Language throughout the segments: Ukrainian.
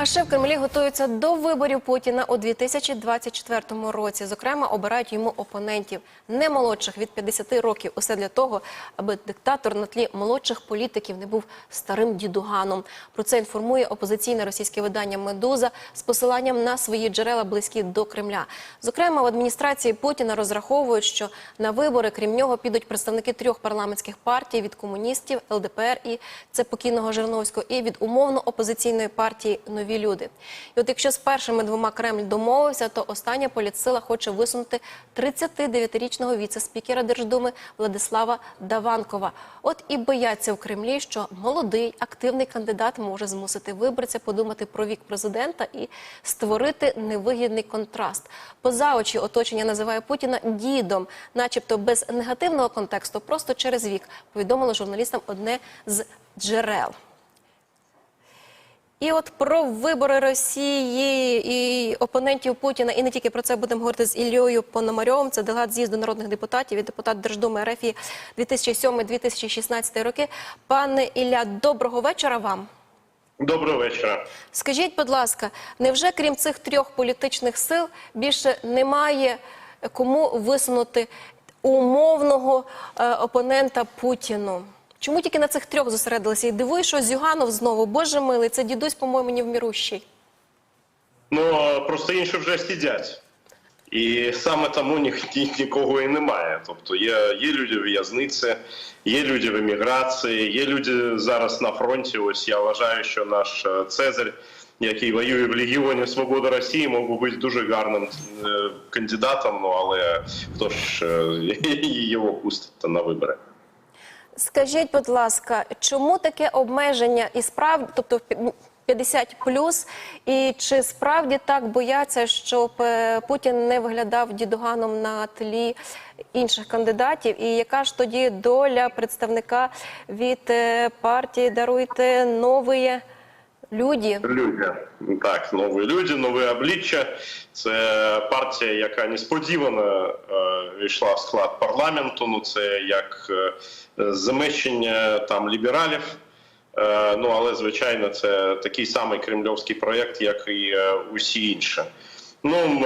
А ще в Кремлі готуються до виборів Путіна у 2024 році. Зокрема, обирають йому опонентів не молодших від 50 років. Усе для того, аби диктатор на тлі молодших політиків не був старим дідуганом. Про це інформує опозиційне російське видання Медуза з посиланням на свої джерела близькі до Кремля. Зокрема, в адміністрації Путіна розраховують, що на вибори, крім нього, підуть представники трьох парламентських партій від комуністів, ЛДПР і це покійного Жириновського, і від умовно опозиційної партії Нові люди. І от якщо з першими двома Кремль домовився, то остання політсила хоче висунути 39-річного віце-спікера Держдуми Владислава Даванкова. От і бояться в Кремлі, що молодий активний кандидат може змусити виборця подумати про вік президента і створити невигідний контраст. Поза очі оточення називає Путіна дідом, начебто без негативного контексту, просто через вік. Повідомило журналістам одне з джерел. І от про вибори Росії і опонентів Путіна, і не тільки про це будемо говорити з Іллею Пономарьовим. Це делегат з'їзду народних депутатів і депутат Держдуми РФ 2007-2016 роки. Пане Ілля, доброго вечора вам. Доброго вечора. Скажіть, будь ласка, невже крім цих трьох політичних сил більше немає кому висунути умовного е, опонента Путіну? Чому тільки на цих трьох зосередилися? І дивує, що Зюганов знову, боже милий, це дідусь, по-моєму, невмірущий. Ну просто інші вже сидять. І саме тому ні, ні, нікого і немає. Тобто є, є люди в в'язниці, є люди в еміграції, є люди зараз на фронті. Ось я вважаю, що наш е, Цезарь, який воює в Легіоні Свобода Росії, мог би бути дуже гарним е, кандидатом. Ну але хто ж е, його пустить на вибори? Скажіть, будь ласка, чому таке обмеження і справді, тобто 50 плюс, і чи справді так бояться, щоб е, Путін не виглядав дідуганом на тлі інших кандидатів? І яка ж тоді доля представника від е, партії Даруйте нові люди? Люди так, нові люди, нові обличчя. Це партія, яка несподівано е, йшла в склад парламенту. Ну це як е, замещення там лібералів. Е, ну але звичайно, це такий самий кремльовський проєкт, як і усі інші. Ну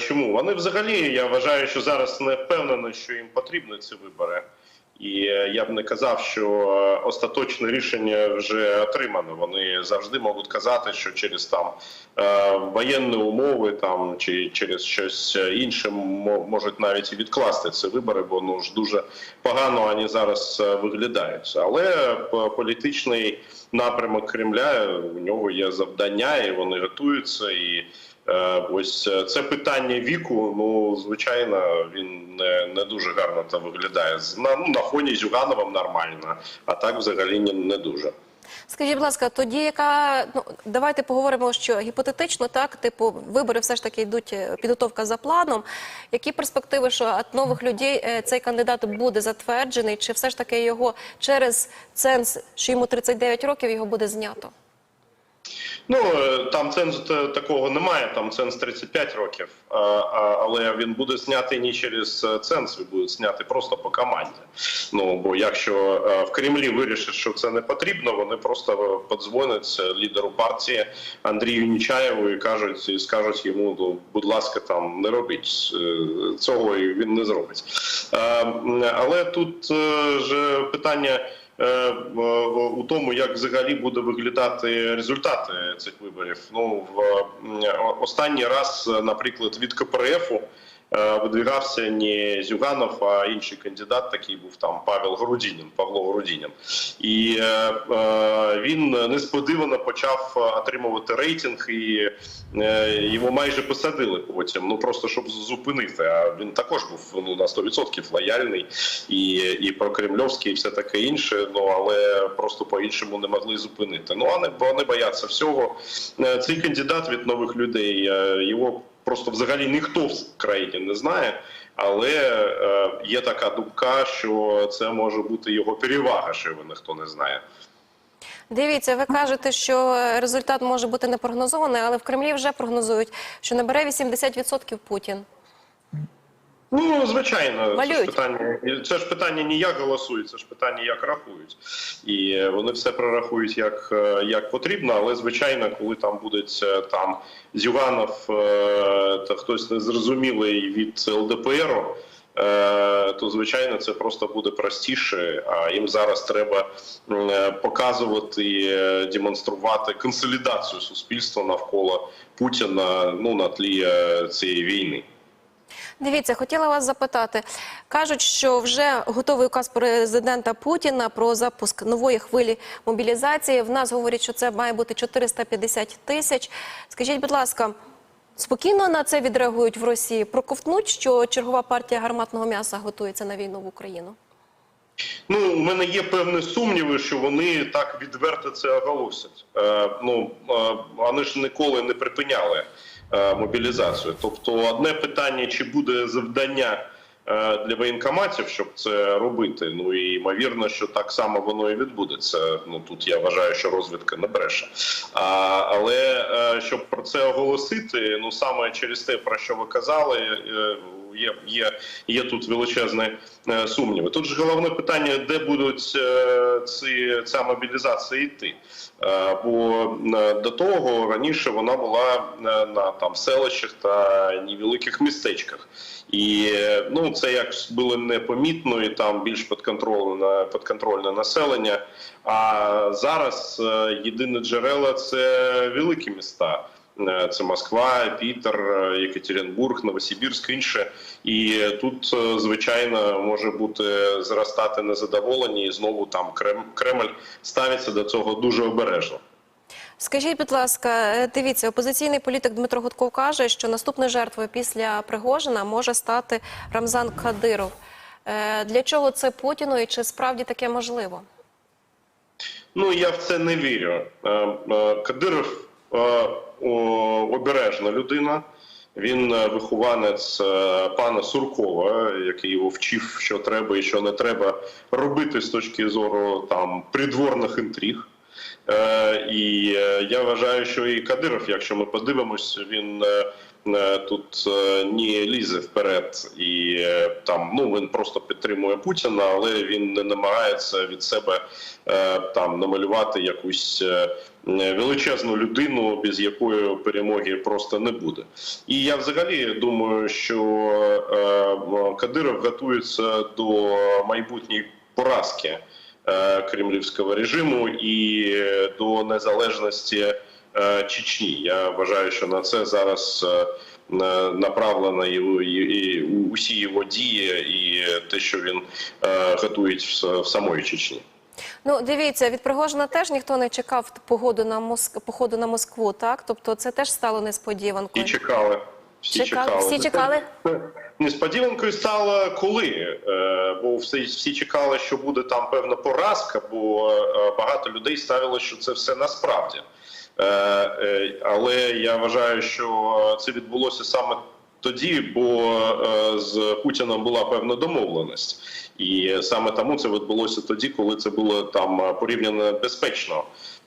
чому вони взагалі? Я вважаю, що зараз не впевнено, що їм потрібні ці вибори. І е, я б не казав, що е, остаточне рішення вже отримано. Вони завжди можуть казати, що через там е, воєнні умови там чи через щось інше мо- можуть навіть і відкласти ці вибори, бо ну ж дуже погано вони зараз е, виглядають. Але політичний напрямок Кремля у нього є завдання, і вони готуються і. Е, Ось е, це питання віку. Ну звичайно, він не, не дуже гарно там виглядає. На, ну, на фоні з Югановим нормально, а так взагалі не, дуже. Скажіть, будь ласка, тоді яка ну давайте поговоримо, що гіпотетично так, типу, вибори все ж таки йдуть е, підготовка за планом. Які перспективи, що від нових людей цей кандидат буде затверджений, чи все ж таки його через ценз, що йому 39 років, його буде знято? Ну е, там цензу та- такого немає. Там ценз 35 років, але він буде знятий не через е, ценз, він буде знятий просто по команді. Ну бо якщо е, в Кремлі вирішать, що це не потрібно, вони просто подзвонять е, лідеру партії Андрію Нічаєву і кажуть, і скажуть йому, ну, будь ласка, там не робіть Е, цього, і він не зробить. Е, Але тут е, ж питання. Е, у тому, як взагалі буде виглядати результати цих виборів. Ну в останній раз, наприклад, від КПРФу видвигався не Зюганов, а інший кандидат, такий був там Павел Грудінін, Павло Грудінін. І е, е, він несподівано почав отримувати рейтинг, і е, його майже посадили потім. Ну просто щоб зупинити. А він також був ну на 100% лояльний і, і прокремльовський, і все таке інше. Ну але просто по-іншому не могли зупинити. Ну вони, вони бояться всього. Е, Цей кандидат від нових людей е, його просто взагалі ніхто в країні не знає. Але е, є така думка, що це може бути його перевага, що його ніхто не знає. Дивіться, ви кажете, що результат може бути непрогнозований, але в Кремлі вже прогнозують, що набере 80% Путін. Ну, звичайно, це ж питання. Це ж питання не як голосують, це ж питання, як рахують. І вони все прорахують як, е, як потрібно, але звичайно, коли там буде е, там Зюганов е, та хтось незрозумілий від ЛДПР, е, то звичайно це просто буде простіше. А їм зараз треба показувати, демонструвати консолідацію суспільства навколо Путіна ну на тлі цієї війни. Дивіться, хотіла вас запитати. Кажуть, що вже готовий указ президента Путіна про запуск нової хвилі мобілізації. В нас говорять, що це має бути 450 тисяч. Скажіть, будь ласка, спокійно на це відреагують в Росії? Проковтнуть, що чергова партія гарматного м'яса готується на війну в Україну? Ну, у мене є певні сумніви, що вони так відверто це оголосять. Е, ну е, вони ж ніколи не припиняли мобілізацію. Тобто, одне питання, чи буде завдання е, для воєнкоматів, щоб це робити. Ну і ймовірно, що так само воно і відбудеться. Ну тут я вважаю, що розвідка не бреше. А, але е, щоб про це оголосити, ну саме через те, про що ви казали. Є, є, є тут величезні е, сумніви. Тут ж головне питання, де будуть е, ці, ця мобілізація йти. Е, бо до того раніше вона була на там селищах та невеликих містечках. І ну це як було непомітно, і там більш підконтрольне, підконтрольне населення. А зараз єдине джерела це великі міста. Е, Це Москва, Пітер, Єкатеринбург, Новосибірськ, інше. І тут, е, звичайно, може бути зростати незадоволення, і знову там Кремль ставиться до цього дуже обережно. Скажіть, будь ласка, е, дивіться, опозиційний політик Дмитро Гудков каже, що наступною жертвою після Пригожина може стати Рамзан Кадиров. Е, Для чого це Путіну і чи справді таке можливо? Ну я в це не вірю. Е, Кадиров обережна людина. Він е, вихованець е, пана Суркова, який його вчив, що треба і що не треба робити з точки зору там придворних інтриг. Е, І е, я вважаю, що і Кадиров, якщо ми подивимось, він е, тут е, не лізе вперед і е, там ну він просто підтримує Путіна, але він не намагається від себе е, там намалювати якусь е, величезну людину, без якої перемоги просто не буде. І я взагалі думаю, що е, Кадиров готується до майбутньої поразки е, кремлівського режиму і е, до незалежності е, Чечні. Я вважаю, що на це зараз е, на- направлено і, усі його дії, і те, що він е, готує в самої Чечні. Ну, дивіться, від Пригожина теж ніхто не чекав походу на Моск... походу на Москву, так? Тобто це теж стало І несподіванкою. чекали. Всі Чекали- чекали. всі чекали? Несподіванкою стало коли, Е, бо всі, всі чекали, що буде там певна поразка, бо е, багато людей ставило, що це все насправді. Е, Але я вважаю, що це відбулося саме тоді, бо е, з Путіном була певна домовленість, і саме тому це відбулося тоді, коли це було там е, порівняно безпечно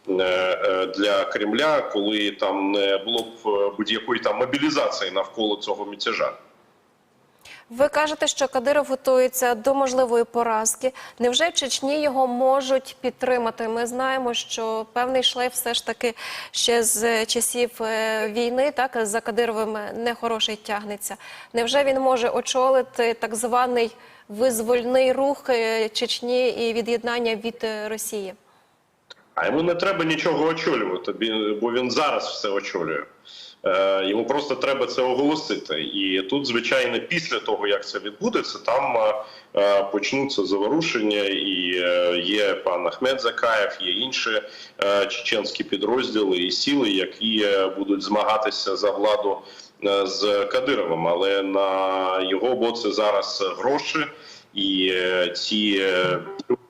е, для Кремля, коли там не було б будь-якої там мобілізації навколо цього мятежа. Ви кажете, що Кадиров готується до можливої поразки. Невже в Чечні його можуть підтримати? Ми знаємо, що певний шлейф все ж таки ще з часів е, війни, так за Кадировим нехороший тягнеться. Невже він може очолити так званий визвольний рух е, Чечні і від'єднання від е, Росії? А йому не треба нічого очолювати, бо він зараз все очолює. Е, Йому просто треба це оголосити. І тут, звичайно, після того, як це відбудеться, там е, е, почнуться заворушення, і є пан Ахмед Закаєв, є інші чеченські підрозділи і сили, які будуть змагатися за владу з Кадировим. Але на його боці зараз гроші і ці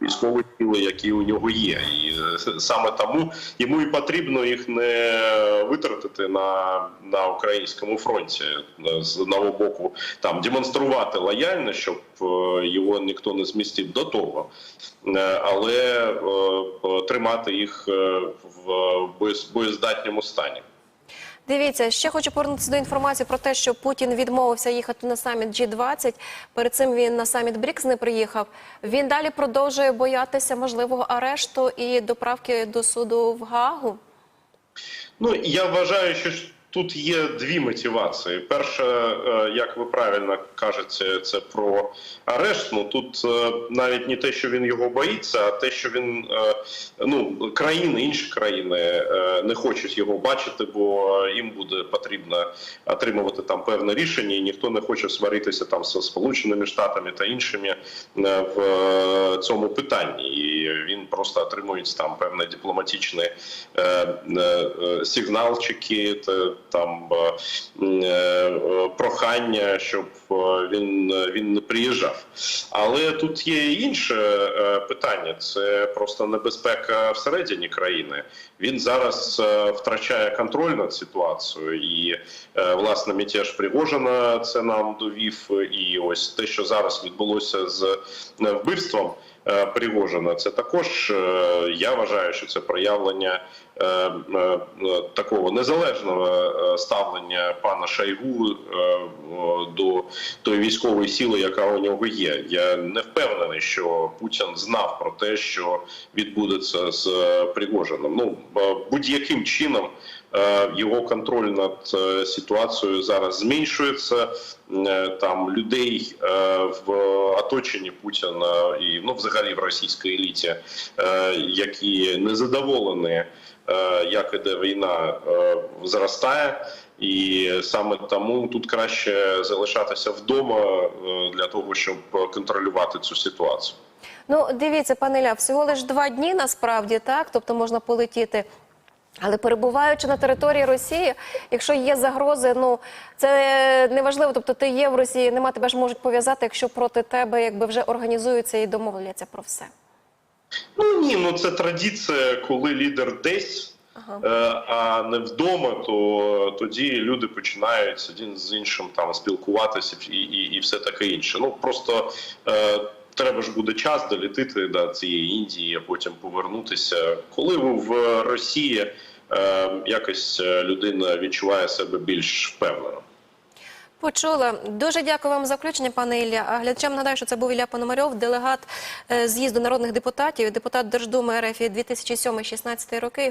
військові сили, які у нього є, і е, саме тому йому і потрібно їх не витратити на, на українському фронті. Е, з одного боку, там демонструвати лояльність, щоб е, його ніхто не змістив до того, але тримати їх в боєз- боєздатному стані. Дивіться, ще хочу повернутися до інформації про те, що Путін відмовився їхати на саміт G20. Перед цим він на саміт БРІКС не приїхав. Він далі продовжує боятися можливого арешту і доправки до суду в Гаагу. Ну я вважаю, що тут є дві мотивації. Перша, е, як ви правильно кажете, це про арешт. Ну тут е, навіть не те, що він його боїться, а те, що він е, ну країни, інші країни не хочуть його бачити, бо їм буде потрібно отримувати там певне рішення, і ніхто не хоче сваритися там зі сполученими штатами та іншими в цьому питанні. І він просто отримує там певне дипломатичне сигналчики, та, там е, е, прохання, щоб е, він, він не приїжджав. Але тут є інше питання: це просто небезпека всередині країни. Він зараз втрачає контроль над ситуацією, і власне мятеж Пригожина це нам довів. І ось те, що зараз відбулося з вбивством. Е, Пригожина, це також е, я вважаю, що це проявлення е, такого незалежного ставлення пана Шойгу е, до тої військової сили, яка у нього є. Я не впевнений, що Путін знав про те, що відбудеться з Пригожином. Ну будь-яким чином. Е, Його контроль над е, ситуацією зараз зменшується. Е, Там людей в оточенні Путіна і ну взагалі в російській еліті, які незадоволені, е, як іде війна, зростає. І саме тому тут краще залишатися вдома для того, щоб контролювати цю ситуацію. Ну, дивіться, пане Ілля, всього лиш два дні насправді так, тобто можна полетіти. Але перебуваючи на території Росії, якщо є загрози, ну це неважливо. Тобто ти є в Росії, нема тебе ж можуть пов'язати, якщо проти тебе якби вже організуються і домовляться про все. Ну ні, ну це традиція, коли лідер десь, е, а не вдома, то тоді люди починають один з іншим там спілкуватися і, і, і все таке інше. Ну просто е, треба ж буде час долітити до цієї Індії, а потім повернутися. Коли в Росії е, якось е, людина відчуває себе більш впевнено. Почула. Дуже дякую вам за включення, пане Ілля. А глядачам нагадаю, що це був Ілля Пономарьов, делегат е, з'їзду народних депутатів, депутат Держдуми РФ 2007-2016 роки.